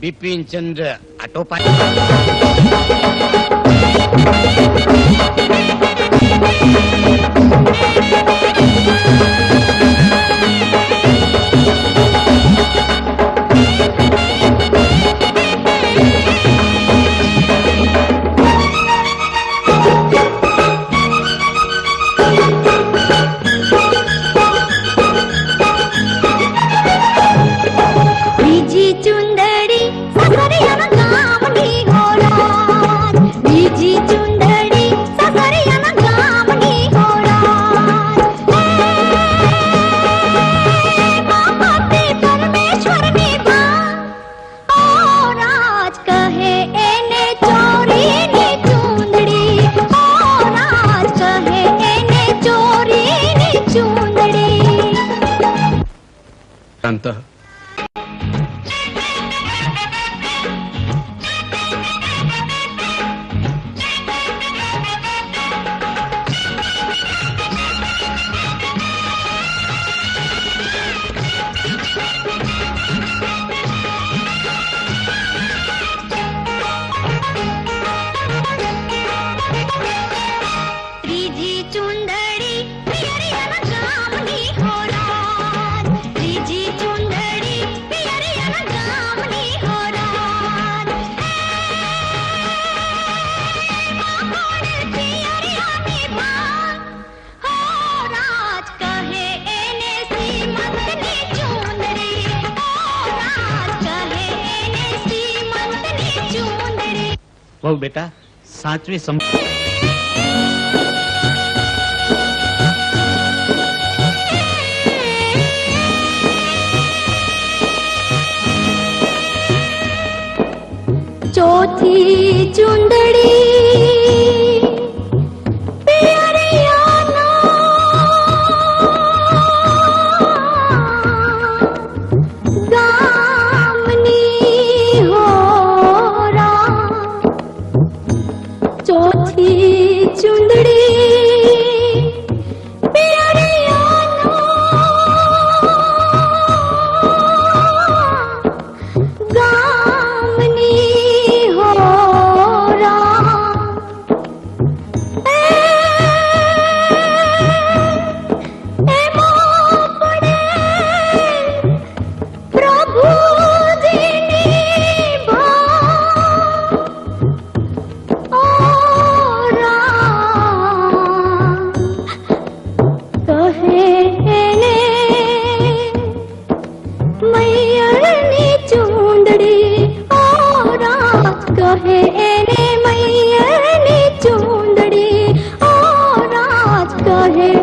बिपिन चंद्र अटोपाध्याय शांतः વહુ બેટા સાચવી સમ ચોથી ચુંદડી का